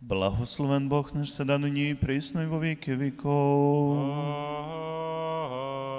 Благословен Бог наш седа нині і присно і во віки віков.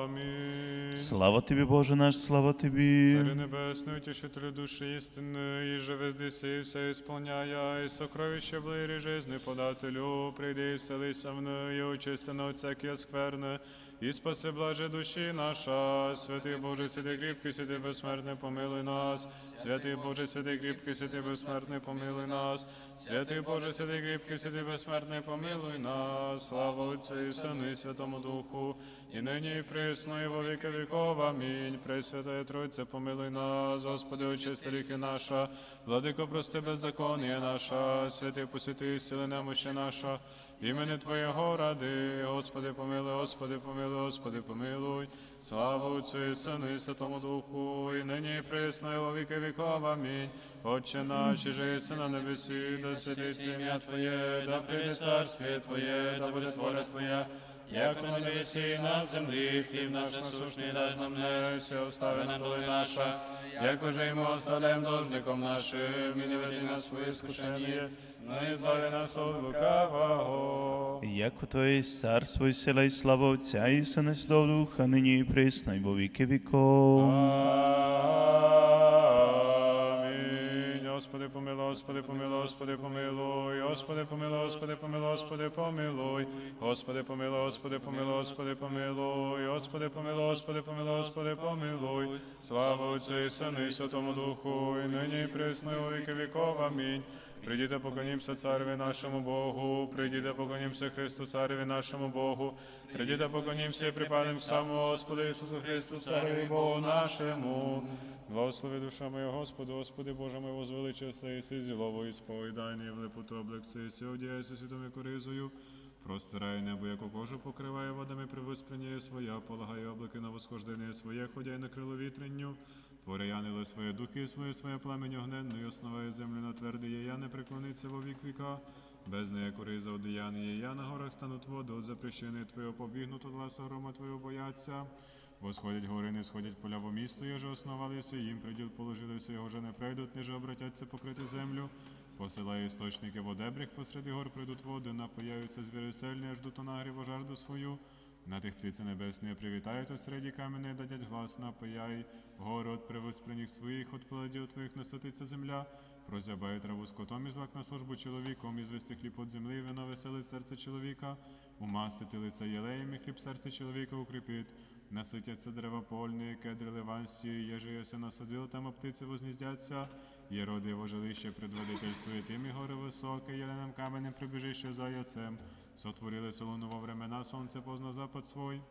Амінь. Слава тобі, Боже наш, слава тобі. Царю небесний, утішителю душі істини, і живе здесь і все ісполняя, і сокровище блирі жизни подателю, прийди і вселися мною, очисти на всяке скверне, і спаси блаже душі наша. Святий Боже, святий кріпкий, святий безсмертний, помилуй нас. Святий Боже, святий кріпкий, святий безсмертний, помилуй нас. Святий Боже, святий кріпкий, святий безсмертний, помилуй нас. Слава Отцю і Сину і Святому Духу, і нині і присно, і во віки віков. Амінь. Пресвятая Тройце, помилуй нас, Господи, очисти ріки наша, владико, прости беззаконня наша, святий посвяти, сили немощі наша, імени Твоєго ради, Господи, помилуй, Господи, помилуй, Господи, помилуй. Слава Отцю і Сину і Святому Духу, і нині і присно, і во віки віков. Амінь. Отче наш, і же єси на небесі, да святиться ім'я Твоє, да прийде царствіє Твоє, да буде воля Твоя, як на небесі і на землі, хліб наш насушний даж нам не, все остави нам доли наша, як уже і ми оставляємо должником нашим, і не веди нас в своє скушення, но і збави нас від лукавого. Як у Твоє є царство і сила і слава Отця і Сина Святого Духа, нині і присно і во віки віков. Амінь. Господи, помилуй, Господи, помилуй, Господи, помилуй, Господи, помилуй, Господи, помилуй, Господи, помилуй, Господи, помилуй, Господи, помилуй, Господи, помилуй, Господи, помилуй, Господи, помилуй, Господи, помилуй. Слава Отцю і Сину і Святому Духу, і нині і присно, і во віки віков. Амінь. Прийдіте, поклонімося цареві нашому Богу, прийдіте, поклонімося Христу, цареві нашому Богу, прийдіте, поклонімося і припадемо к самому Господу Ісусу Христу, цареві Богу нашому. Благослови душа моя, Господу, Господи Боже мой, возвеличився і си і сповідання, в лепоту облегці, сі одяйся світом яку ризою, простирає небо, яку кожу покриває водами, привосприняє своя, полагає облаки на восхождення своє, ходяй на крило вітренню, творя янили своє духи, своє, своє пламень огненну, і основає землю на твердий, я не преклониться во вік віка, без неї кориза одіяння, я на горах стануть воду, от запрещений Твоєго побігнуто, гласа грома Твоєго бояться. Восходять гори, не сходять поля, бо місто є же основалися, їм приділ положилися, його же не прийдуть, ниже обратяться покрити землю. Посилає істочники в одебрях, посеред гор прийдуть води, напаяються звіри сельні, аж до нагріву жажду свою. На тих птиці небесні привітають, а середі камені дадять глас, напаяй, гори от своїх, от плодів твоїх насититься земля. Прозябає траву скотом і злак на службу чоловіком, і звести хліб от землі, вино веселить серце чоловіка, умастити лице єлеєм, і хліб серце чоловіка укріпить. Наситяться дерева польні, кедри ливанські, єже єси насадил, там а птиці возніздяться, є роди його жилище предводительствує тим і гори високе, єленим каменем прибіжище заяцем, сотворили солону во времена, сонце позна запад свой.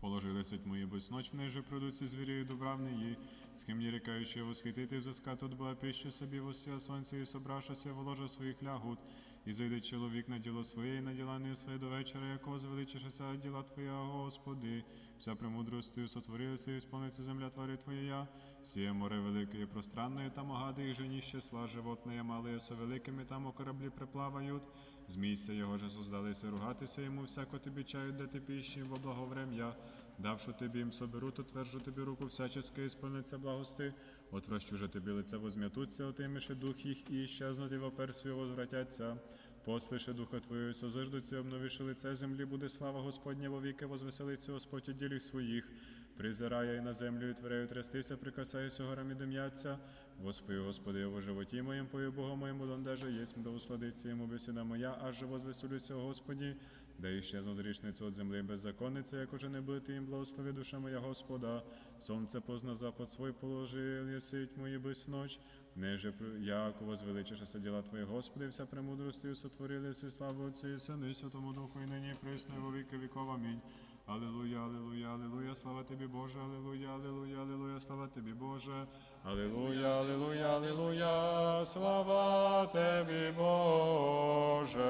Положилися тьму без ноч в неї придуться звірі її, з ким не рікаючи восхитити взиска тут була пища собі восія сонце і собрашася воложа своїх лягут, і зайде чоловік на діло своє, і на діла не своє до вечора, якого звеличишеся діла Твоя, Господи, вся премудростю сотворилася і сповниться земля твари Твоєя, сіє море велике і пространне, там огади і женище сла животне, мале со великими, там у кораблі приплавають, Змійся його же создалися ругатися йому, всяко тобі чаю, де ти піші, во благоврем'я. Давши тобі їм соберу, то твержу тобі руку всячески, і сповниться благости. Отвращу же тобі лице возм'ятуться, отимеше дух їх, і щезнути в опер свій возвратяться. Послише духа Твоєї созиждуться, обновіши лице землі, буде слава Господня во віки, возвеселиться Господь у діліх своїх. Призирає і на землю, і тверею трястися, прикасаюся горам і дим'яться. Господи, Господи, во животі моєм, пою Богу моєму, дондеже єсмь, да усладиться йому бесіда моя, аж же возвеселюся, Господі, да іщезну грішницю від землі беззаконниця, як уже не бити їм, благослови душа моя Господа. Сонце позна запад свой положив, єсить мої без ноч. Неже як возвеличишеся діла Твої, Господи, вся премудростю сотворилися, слава Отцю і Сину Святому Духу, і нині і во віки віков. Амінь. Аллилуйя, аллилуйя, аллилуйя, слава тобі, Боже, аллилуйя, аллилуйя, аллилуйя, слава тобі, Боже. Аллилуйя, аллилуйя, аллилуйя, слава тобі, Боже.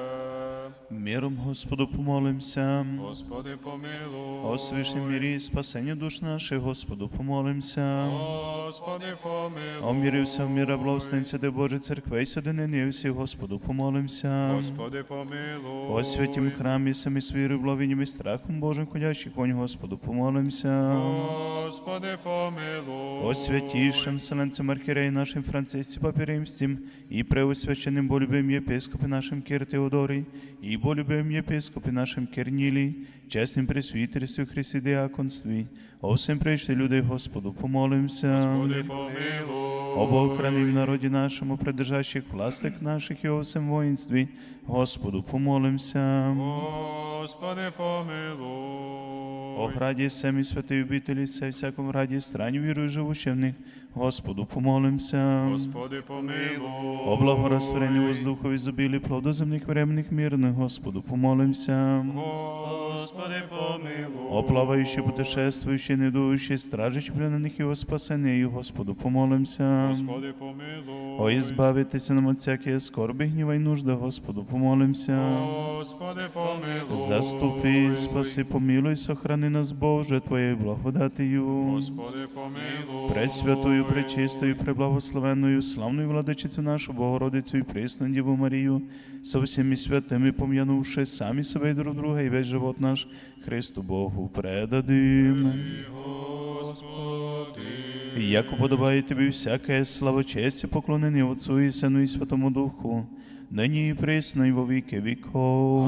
Миром Господу помолимся. Господи, помилуй. О свішнім мірі і спасенні душ наших, Господу помолимся. Господи, помилуй. О мірі вся міра благословенця, де Боже церкви, і сюди всі, Господу помолимся. Господи, помилуй. О святім храмі, самі свої вловінням і страхом Божим ходящих вонь, Господу помолимся. Господи, помилуй. О святейшем вселенцем архиерее нашим Франциске Папе Римским и преосвященным болюбим епископе нашим Кир Теодорий и болюбим епископе нашим Кернилий, честным пресвитерстве Христе диаконстве, о всем прийшли людей Господу, помолимся. Господи, помилуй. О Бог, храни в народі нашому, придержащих властих наших і о всем воїнстві, Господу, помолимся. Господи, помилуй. О граді семі святої обителі, се всякому раді страні вірую живущих в них, Господу, помолимся. Господи, помилуй. О благорозтворенні воздуху і зубілі плоду земних временних мирних, Господу, помолимся. Господи, помилуй. О плавающий, путешествующий, недующий, стражич пленених і о спасенні, Господу, помолимся. Господи, помилуй. О, избавитися нам от всякої скорби, гніва й нужди, Господу, помолимся. Господи, помилуй. Заступи, спаси, помилуй, сохрани нас, Боже, Твоєю благодатію. Господи, помилуй. Пресвятою, пречистою, преблагословенною, славною владичицю нашу Богородицю і присну Діву Марію, со всіми святими пом'янувши самі себе і друг друга, і весь живот наш Христу Богу предадим. Як уподобає тобі всяке слава, честь і поклонення Отцу і Сину і Святому Духу, нині і присно, і во віки віков.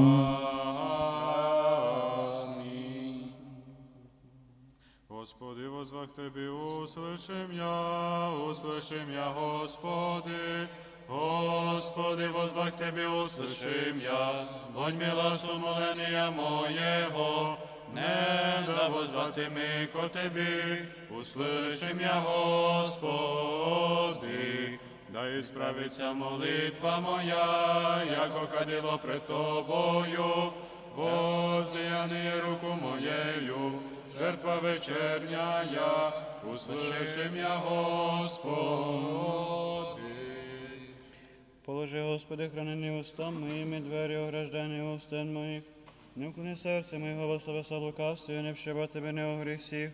Господи, возвах Тебе, услышим я, услышим я, Господи. Господи, возвах Тебе, услышим я, Вонь мила сумоления моего, не да возвати ми ко Тебе, услышим я, Господи. Да ісправиться молитва моя, яко кадило пред Тобою, возлияне руку моєю, жертва вечерняя, услышим я, Господи. Положи, Господи, хранені уста моїми, двері ограждені устен моїх. Не вклони серце моєго во словеса лукавстві, не вшиба тебе не о грісів.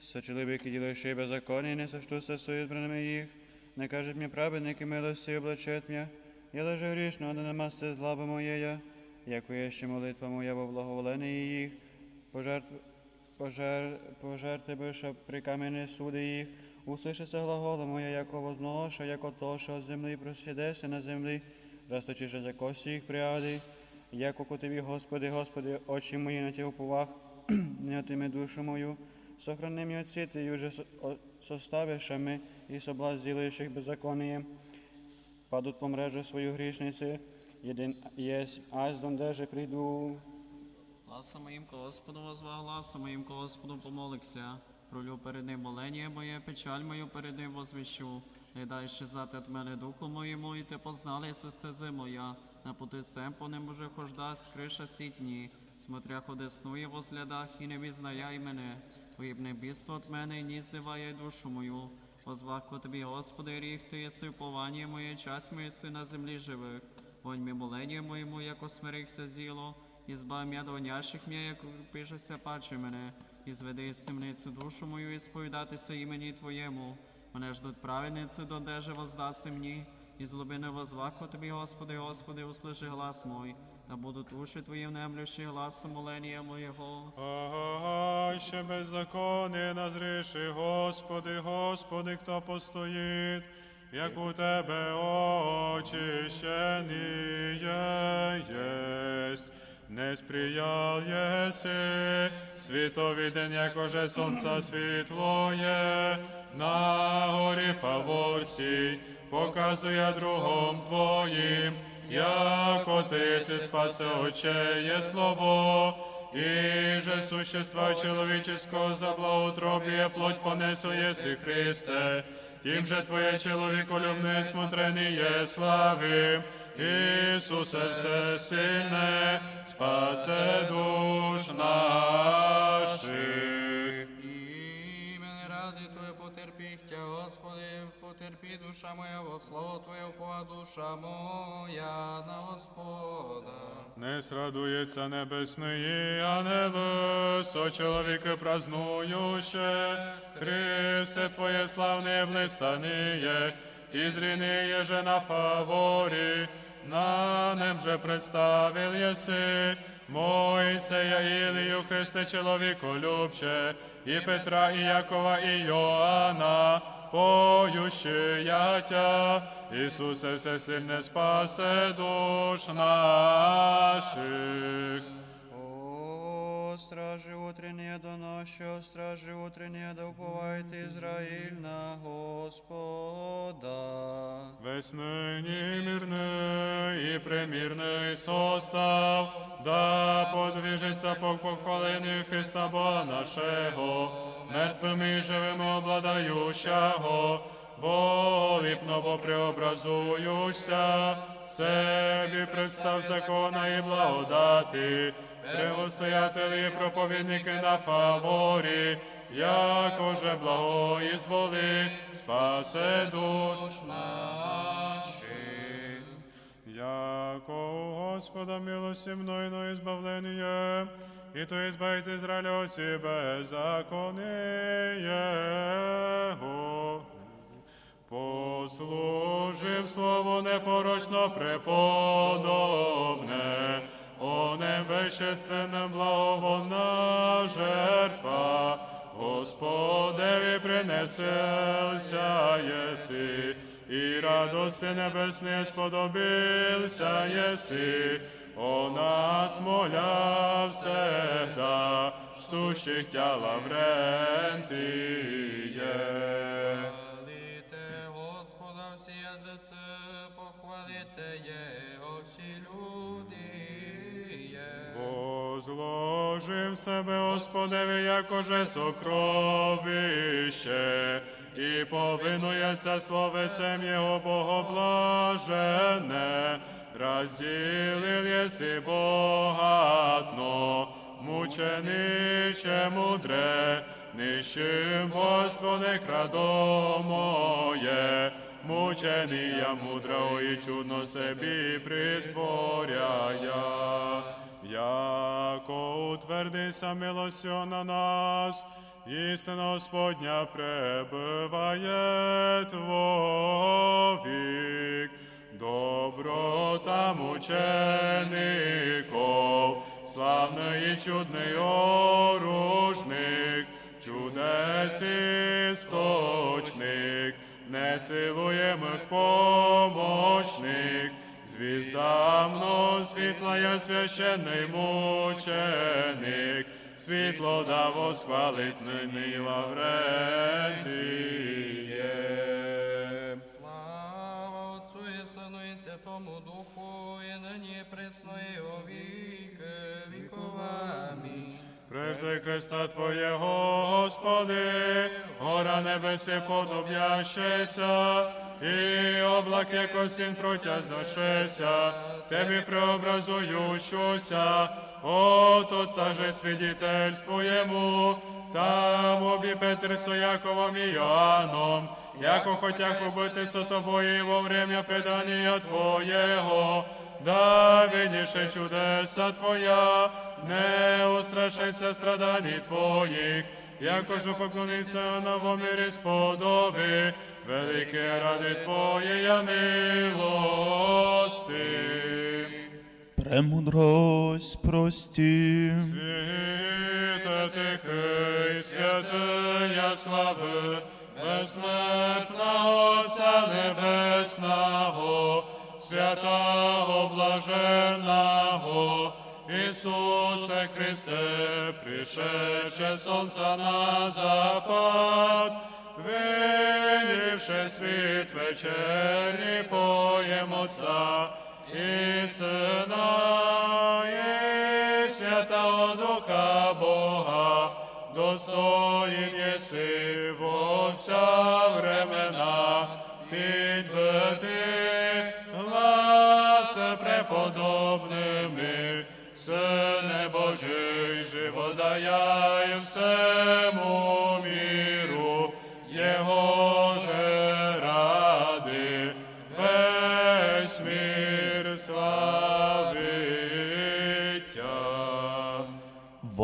Сочили бики ділиші беззаконні, не соштуся сують бранами їх. Не кажуть мені праведники милості облачет м'я. Я лежу грішно, да нема це злаба моєя. Яку є ще молитва моя во благоволенні їх. Пожертв, пожер, пожерти биша при камені суди їх. Услышиться глагола моя, яко возноша, яко то, що з землі просідеся на землі, расточише за кості їх пряди, яко ко тобі, Господи, Господи, очі мої на ті уповах, не отиме душу мою, сохрани мені отці, ти юже составишами і соблазн ділающих беззаконієм, падуть по мрежу свою грішниці, єдин єсть, ась дондеже прийду. Гласом моїм Господу возва, гласом моїм Господу помолився. Пролю перед ним молення моє, печаль мою перед ним возвіщу. Не дай щезати від мене духу моєму, і ти познали се стези моя. На пути сем по ним уже хожда, скриша сітні. Смотря ходи снує в ослядах, і не візнаяй мене. Твої б небіство від мене, і ні зиває душу мою. Возвах ко тобі, Господи, ріг ти єси уповання моє, час моє си на землі живих. Вонь ми молення моєму, як осмирихся зіло, і збав м'я до няших м'я, як пишеся паче мене, і зведи із темниці душу мою, і сповідатися імені Твоєму. Мене ждуть праведниці, додеже воздаси мені, і злобини возваху тобі, Господи, Господи, услиши глас мой, та будуть уші Твої внемлющі гласу молення моєго. Ага, ще беззаконне назріши, Господи, Господи, хто постоїть, як у Тебе очищені єсть. Не сприял єси, світові день, якоже сонце світлоє, на горі фаворсій, показує другом Твоїм, яко Ти си спасе очеє слово, и же существа человеческого за плоть понесу еси Христе, тим же Твоє чоловіколюбне смотрение слави, Ісусе всесильне, спасе душ наших. І мене ради Твоє потерпіття, Господи, потерпі душа моя, во слово Твоє упова душа моя на Господа. Не срадується небесний ангели, со чоловіки празнующе, Христе Твоє славне блистаніє, і зрініє же на фаворі, на нем же представил єси, Мойсея Ілію, Христе чоловіколюбче, і Петра, і Якова, і Йоанна, поющая Тя, Ісусе всесильне спасе душ наших. О, стражи утренние до ночи, стражи утренние да уповает Израиль на Господа. Весь нині мирний і примірний состав, да подвижиться по похваленню Христа Бога нашого, мертвими і живими обладающого, бо ліпно бо преобразуюся, себі представ закона і благодати, превостоятелі і проповідники на фаворі, як уже благо і зволи, спасе душ наших. Яко Господа милості мнойно избавление, і то избавить Израиля от беззаконие. Послужив слово непорочно преподобне, о невещественна благовонна жертва, Господеві принеселся єси, і радости небесні сподобився єси, о нас моля всегда, штущих тя Лаврентіє. Хвалите Господа всі язиці, похвалите Його всі люди. Возложив себе Господеві, якоже сокровище, і повинується словесем Його Богоблажене, розділив єси богатно, мучениче мудре, нищим воство не крадо моє, мученія мудро і чудно собі притворяя. Яко утвердися милостю на нас, істина Господня пребиває Твовік. Доброта мучеников, славний і чудний оружник, чудес істочник, несилуємих помощник, звізда мно світлая священний мученик, світло да восхвалить нині Лаврентіє. Слава Отцу і Сину і Святому Духу, і нині присно і у віки віков. Амінь. Прежде креста Твоєго, Господи, гора небеси подоблящеся, і облак, як осінь протязошеся, Тебі преобразующуся, от Отца же свидетельствуємо, там обі Петр со Яковом і Йоанном, яко хотях убити со тобою во время предання Твоєго, да видіше чудеса Твоя, не устрашиться страданий Твоїх, якож поклонився на вомірі сподоби, велике ради Твоєї милости. Премудрость прості. Світе тихий, святия слави, безсмертного Отця Небесного, святого блаженного, Ісусе Христе, пришедше сонця на запад, видівши світ вечерній поєм Отця і Сина, і Святого Духа Бога, достоїн єси во вся времена, підбити глас преподобними, Божий, живодаяй всему міру,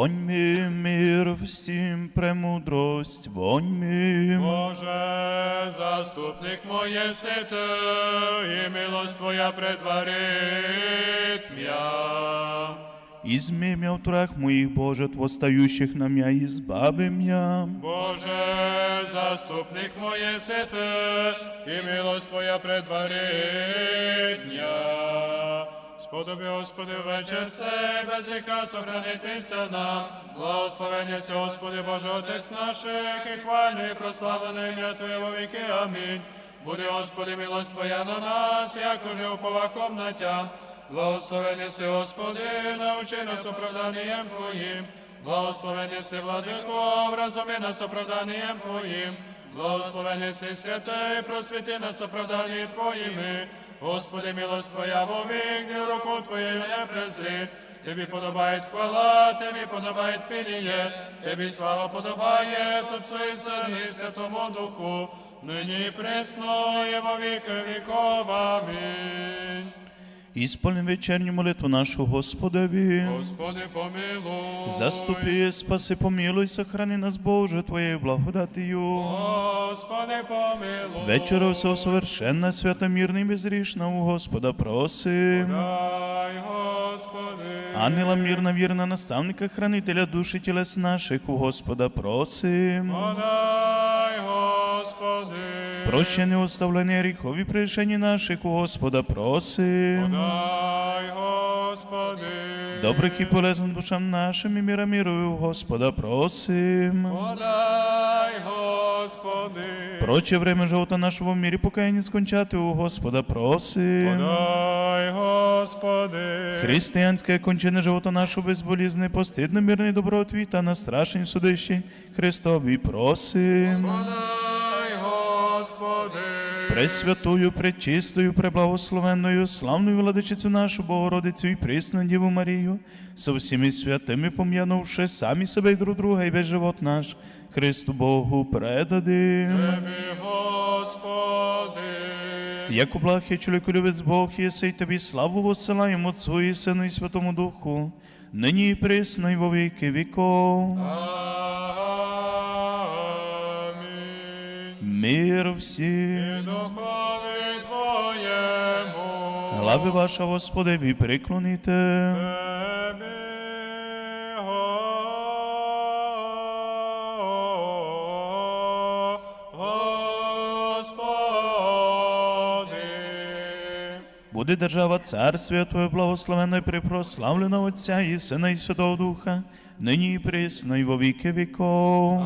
Вонь ми мир всім премудрость, вонь ми. Боже, заступник моє сити, і милость Твоя предварить м'я. Изми мя в турах моих, Боже, от восстающих на мя, избави мя. Боже, заступник моє святе, і милость Твоя предваритня. Сподоби, Господи, вечір все, без гріха сохранитися нам. Благословення сі, Господи, Боже, Отець наших, і хвальне, і прославлене ім'я Твоє во віки. Амінь. Буде, Господи, милость Твоя на нас, як уже уповахом на Тя. Благословення сі, Господи, научи нас оправданням Твоїм. Благословення си, владико, вразуми нас оправданням Твоїм. Благословення си, святий, просвіти нас оправданням Твоїми. Господи, милость Твоя вовік, не руку Твоєю не презри. Тобі подобає хвала, Тобі подобає пініє, Тобі слава подобає, Отцу і Сину і Святому Духу, нині і пресно, і во віки віков. Амінь. Ісполни вечерню молитву нашу Господеві. Господи, помилуй. Заступи, спаси, помилуй, сохрани нас, Боже, Твоєю благодатію. Господи, помилуй. Вечора всього совершенна, свята, мирна і безрішна у Господа просим. Дай, Господи. Ангела мирна, вірна, наставника, хранителя душі тілес наших у Господа просим. Подай, Господи. Прощення, оставлення гріхові прирішення наших у Господа просим. Подай, Господи. Добрих і полезних душам нашим і міра мірою у Господа просим. Подай, Господи. Проче время живота нашого в мірі покаяння скончати у Господа просим. Подай, Господи. Християнське кончене живота нашого безболізне, постидно, мирне добро твіта на страшній судищі Христові просим. Подай, Господи. Пресвятую, пречистою, преблагословенною, славною владичицю нашу Богородицю і присну Діву Марію, со всіми святими пом'янувши самі себе і друг друга, і весь живот наш Христу Богу предадим. Тобі, Господи. Як облахи чоловіку любець Бог, єси й тобі славу воссилаємо Отцу і Сину і Святому Духу, нині і присно, і во віки віков. Амінь. Мир всім. Духові Твоєму. Глави ваша, Господеві, приклоніте. Господи. Буде держава царствія Твоє благословена і припрославлена Отця і Сина і Святого Духа, нині і присно, і во віки віков.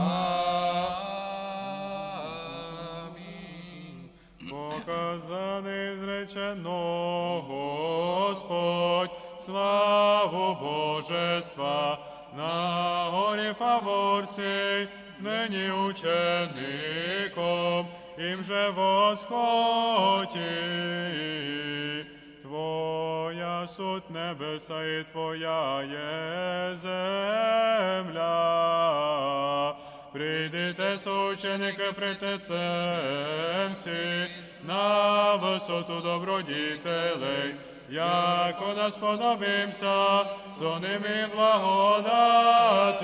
Зречено Господь, славу Божества на горі Фаворсій, нині учеником, їм же восході. Твоя суть небеса і Твоя є земля. Прийдите, сученики, притецем всі, на висоту добродітелей, як у нас подобимся, со ними благодати.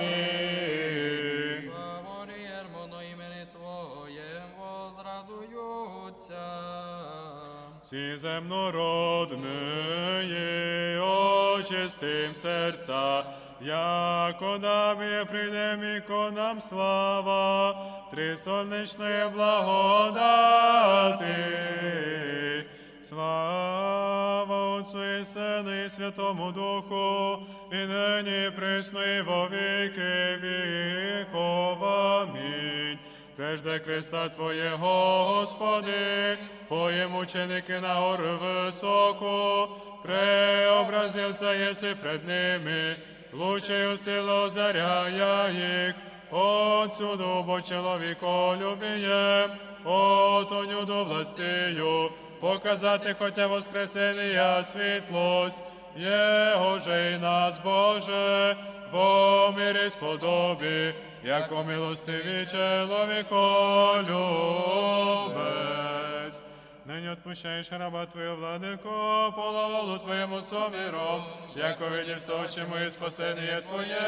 Всі земнородні, очистим серця, як одаб'є прийдем і нам слава, три сонячної благодати. Слава Отцу і Сину і Святому Духу, і нині і присно, і во віки. Прежде креста Твоєго, Господи, поєм ученики на гору високу, преобразився єси пред ними, лучею силу озаряя їх, отсюду бо чоловіко любієм, отоню до властію, показати хотя воскресення світлость, Його же й нас, Боже, во мирі сподобі, яко милостиві чоловіко любець. Нині отпущаєш раба Твою, владико, половолу Твоєму совіром, яко видів очі мої спасення Твоє,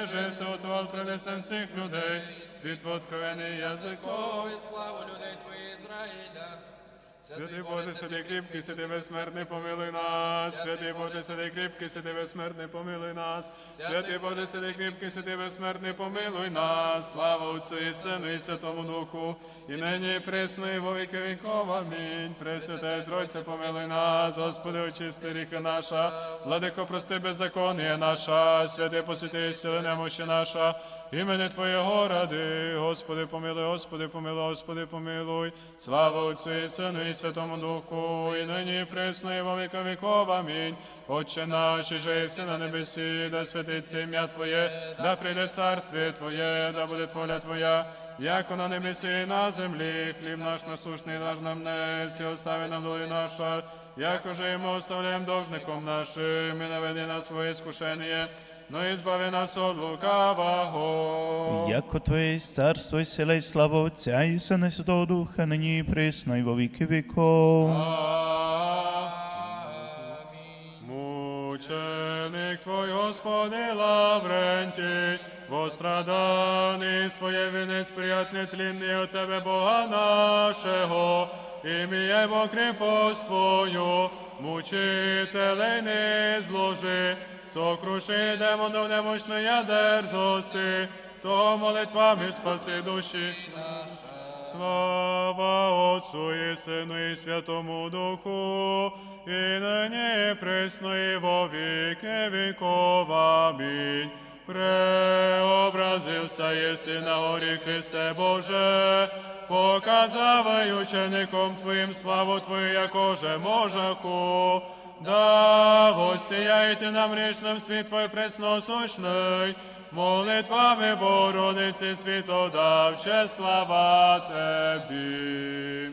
єже се утвал пред лицем всіх людей, світ откровений язиком. Ой, славу людей Твоїх Ізраїля. Святий Боже, святий кріпкий, святий безсмертний, помилуй нас. Святий Боже, святий кріпкий, святий безсмертний, помилуй нас. Святий Боже, святий кріпкий, святий безсмертний, помилуй нас. Слава Отцю і Сину і Святому Духу, і нині і присно, і во віки віков. Амінь. Пресвятая Тройця, помилуй нас, Господи, очисти ріки наша, владико, прости беззаконня наша, святий посвяти, сили немощі наша, імені Твоєго ради, Господи, помилуй, Господи, помилуй, Господи, помилуй. Слава Отцю і Сину і Святому Духу, і нині і і во віки віков. Амінь. Отче наш, і же на небесі, да святиться ім'я Твоє, да прийде царствіє Твоє, да буде воля Твоя, як на небесі і на землі, хліб наш насушний даж нам нес, і остави нам долю наша, як уже йому оставляємо должником нашим, і наведи нас своє скушення, но і збави нас от лукавого. Яко Твоє є царство і сила і слава Отця і Сина і Святого Духа, нині і присно, і во віки віков. Мученик Твой, Господи, Лаврентій, постраданий своє вінець приятний тлінний от Тебе, Бога нашого, ім'я Бо крепость Твою, мучителей не зложи, сокруши демонов немощної дерзости, то молитвами спаси душі. Слава Отцу і Сину і Святому Духу, і нині і присно, і во віки віков. Амінь. Преобразився єси на горі Христе Боже, показавай учеником Твоїм славу Твою, якоже можаху. Да воссияйте нам грішним світ Твой пресносущний, молитвами Борониці світодавче, слава Тебі.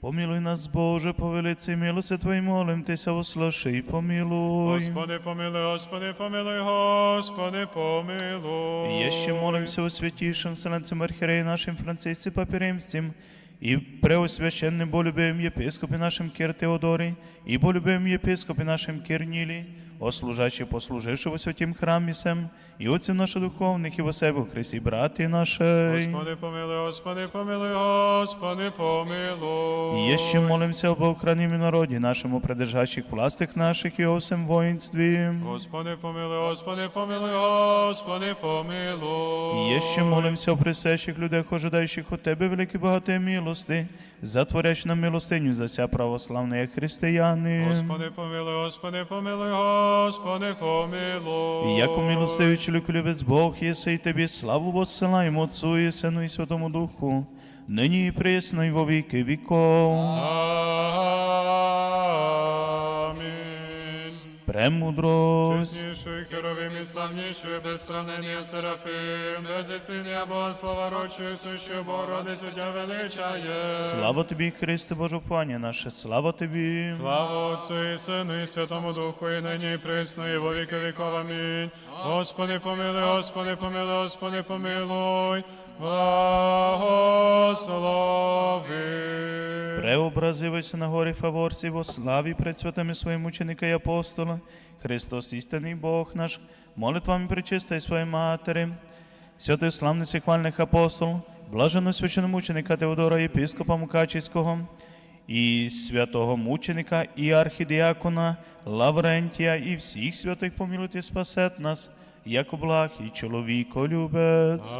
Помилуй нас, Боже, по велиці милости Твоїй, молим Тися, услаши і помилуй. Господи, помилуй, Господи, помилуй, Господи, помилуй. І ще молимся у святейшем Вселенцем Архиереи нашим Франциске Папе Римским, и преосвященным болюбивым епископе нашим Кир Теодорий, и болюбивым епископе нашим Кир Нили, о служащих послуживши во святім храмі сем, і отців наших духовних, і во себе в Христі, браті наші. Господи, помилуй, Господи, помилуй, Господи, помилуй. І ще молимся об охранимі народі нашому, придержащих властих наших і о всем воїнстві. Господи, помилуй, Господи, помилуй, Господи, помилуй. І є ще молимся о присещих людях, ожидаючих от Тебе великі багаті милости, затворяч нам милостиню за ся православне, як християни. Господи, помилуй, Господи, помилуй, Господи, помилуй. Як умилостивий чоловік любець Бог, єси і Тобі славу воссилаємо Отцу і Сину і Святому Духу, нині і присно, і во віки віков. Премудрость. Чеснішою, херовим і славнішою, без сравнення Серафим, без істиння Бога, слава рочою, сущою Богородицю тя величає. Слава Тобі, Христе Боже, Пані наше, слава Тобі. Слава Отцю і Сину і Святому Духу, і нині і присно, і во віки віков. Амінь. Господи, помилуй, Господи, помилуй, Господи, помилуй. Благослови. Преобразивайся на горі Фаворці во славі пред святими своїм ученика і апостола, Христос істинний Бог наш, молитвами причистай своїй матері, святої славниці хвальних апостол, блаженно священомученика Теодора єпископа Мукачівського, і святого мученика і архідіакона Лаврентія, і всіх святих помилуйте спасет нас, як благ і чоловіко любець.